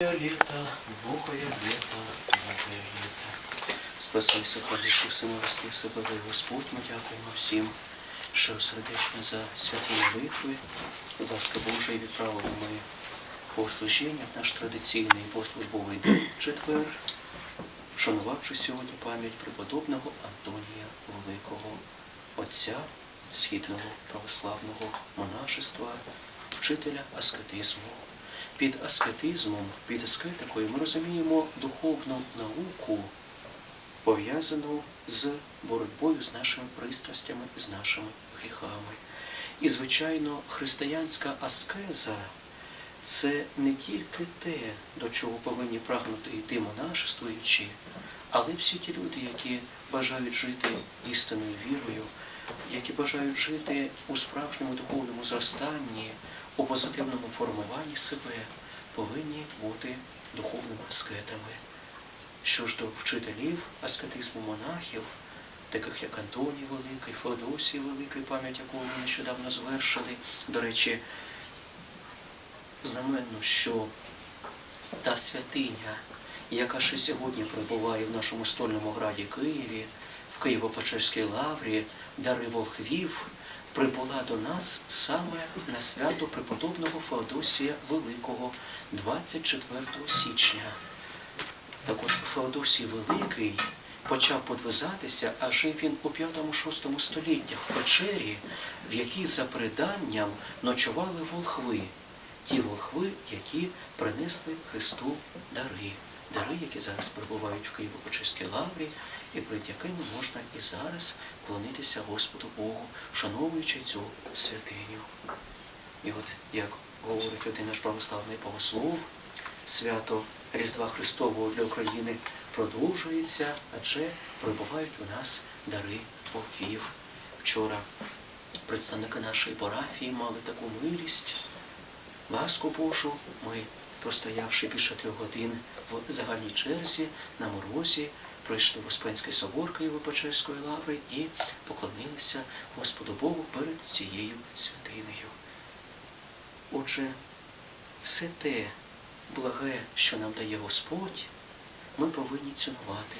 лето, мухое лето, мухое лето. Спаси сохранивши всемилостив себе дай Господь, ми дякуємо всім, що сердечно за святі молитви, з ласки Божої відправили ми богослужіння в наш традиційний богослужбовий день четвер, вшанувавши сьогодні пам'ять преподобного Антонія Великого, отця східного православного монашества, вчителя аскетизму. Під аскетизмом, під аскетикою ми розуміємо духовну науку, пов'язану з боротьбою з нашими пристрастями, з нашими гріхами. І, звичайно, християнська аскеза це не тільки те, до чого повинні прагнути йти монашествуючи, але всі ті люди, які бажають жити істинною вірою, які бажають жити у справжньому духовному зростанні, у позитивному формуванні себе, повинні бути духовними аскетами. Що ж до вчителів аскетизму монахів, таких як Антоній Великий, Феодосій Великий, пам'ять якого ми нещодавно звершили, до речі, знаменно, що та святиня, яка ще сьогодні перебуває в нашому стольному граді Києві, в Києво-Печерській лаврі, дари волхвів, прибула до нас саме на свято преподобного Феодосія Великого 24 січня. Так от Феодосій Великий почав подвизатися, а жив він у 5-6 століттях в печері, в якій за преданням ночували волхви, ті волхви, які принесли Христу дари, дари, які зараз перебувають в Києво-Печерській лаврі, і перед якими можна і зараз клонитися Господу Богу, вшановуючи цю святиню. І от, як говорить один наш православний богослов, свято Різдва Христового для України продовжується, адже прибувають у нас дари волків. Вчора представники нашої парафії мали таку милість, ласку Божу. Ми, простоявши більше трьох годин в загальній черзі на морозі, прийшли в Успенський собор Києво-Печерської лаври і поклонилися Господу Богу перед цією святинею. Отже, все те благе, що нам дає Господь, ми повинні цінувати.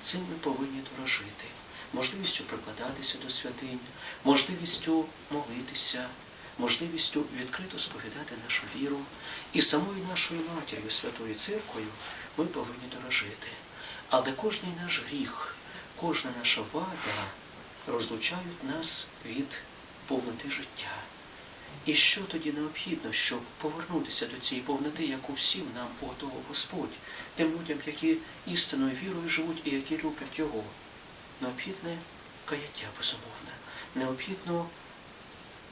Цим ми повинні дорожити. Можливістю прикладатися до святинь, можливістю молитися, можливістю відкрито сповідати нашу віру. І самою нашою матір'ю, Святою Церквою, ми повинні дорожити. Але кожний наш гріх, кожна наша вада розлучають нас від повноти життя. І що тоді необхідно, щоб повернутися до цієї повноти, яку всім нам уготував Господь, тим людям, які істинною вірою живуть і які люблять Його? Необхідне каяття, безумовне, необхідно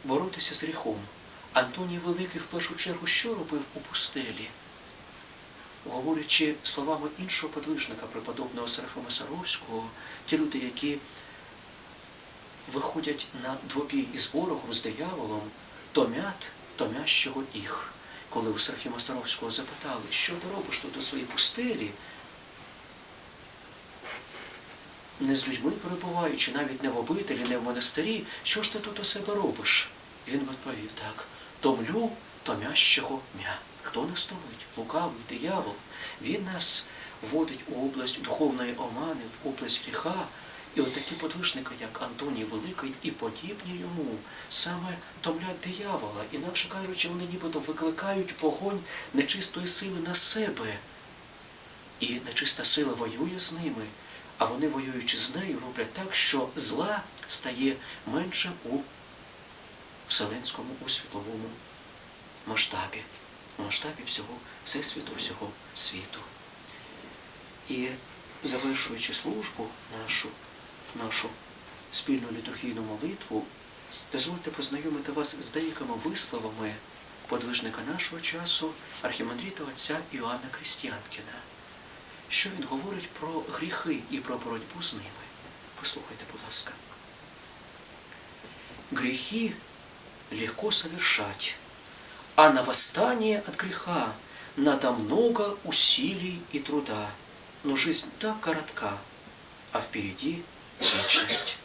боротися з гріхом. Антоній Великий в першу чергу що робив у пустелі? Говорячи словами іншого подвижника, преподобного Серафима Саровського, ті люди, які виходять на двобій із ворогом, з дияволом, томят томящого їх. Коли у Серафіма Саровського запитали, що ти робиш тут у своїй пустелі, не з людьми перебуваючи, навіть не в обителі, не в монастирі, що ж ти тут у себе робиш? Він відповів так: томлю томящого м'я. Хто нас томить? Лукавий диявол. Він нас вводить у область духовної омани, в область гріха. І от такі подвижники, як Антоній Великий і подібні йому, саме томлять диявола, інакше кажучи, вони нібито викликають вогонь нечистої сили на себе. І нечиста сила воює з ними, а вони, воюючи з нею, роблять так, що зла стає менше у вселенському, у світловому масштабі, масштабі всього всесвіту, всього світу. І завершуючи службу нашу, нашу спільну літургійну молитву, дозвольте познайомити вас з деякими висловами подвижника нашого часу, архімандріта отця Іоанна Крістіанкіна. Що він говорить про гріхи і про боротьбу з ними? Послухайте, будь ласка. Грехи легко совершать, а на восстание от греха надо много усилий и труда. Но жизнь так коротка, а впереди вечность.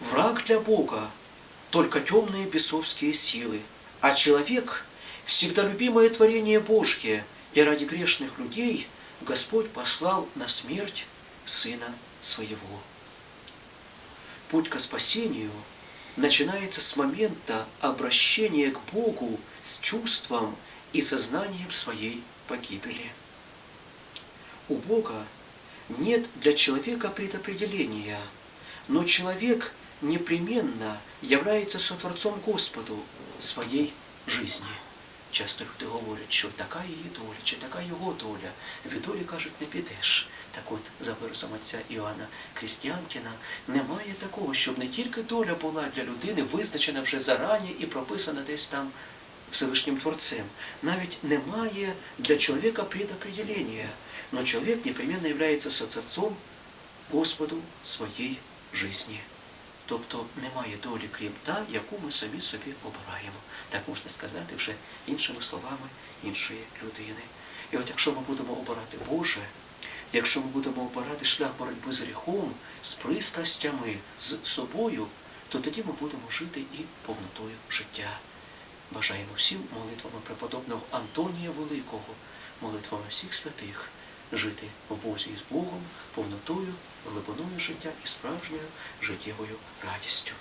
Враг для Бога – только темные бесовские силы, а человек – всегда любимое творение Божье И ради грешных людей Господь послал на смерть Сына Своего. Путь к спасению начинается с момента обращения к Богу с чувством и сознанием своей погибели. У Бога нет для человека предопределения, но человек непременно является сотворцом Господу своей жизни. Часто люди говорять, що така її доля, чи така його доля. Від долі кажуть, не підеш. Так от, за виразом отця Іоанна Крістіанкіна, немає такого, щоб не тільки доля була для людини визначена вже зарані і прописана десь там Всевишнім Творцем. Навіть немає для чоловіка предопределення, но чоловік непременно являється сотворцом Господу своєї житті. Тобто немає долі, крім та, яку ми самі собі обираємо. Так можна сказати вже іншими словами іншої людини. І от якщо ми будемо обирати Боже, якщо ми будемо обирати шлях боротьби з гріхом, з пристрастями, з собою, то тоді ми будемо жити і повнотою життя. Бажаємо всім молитвами преподобного Антонія Великого, молитвами всіх святих, жити в Бозі і з Богом, повнотою, глибиною життя і справжньою життєвою радістю.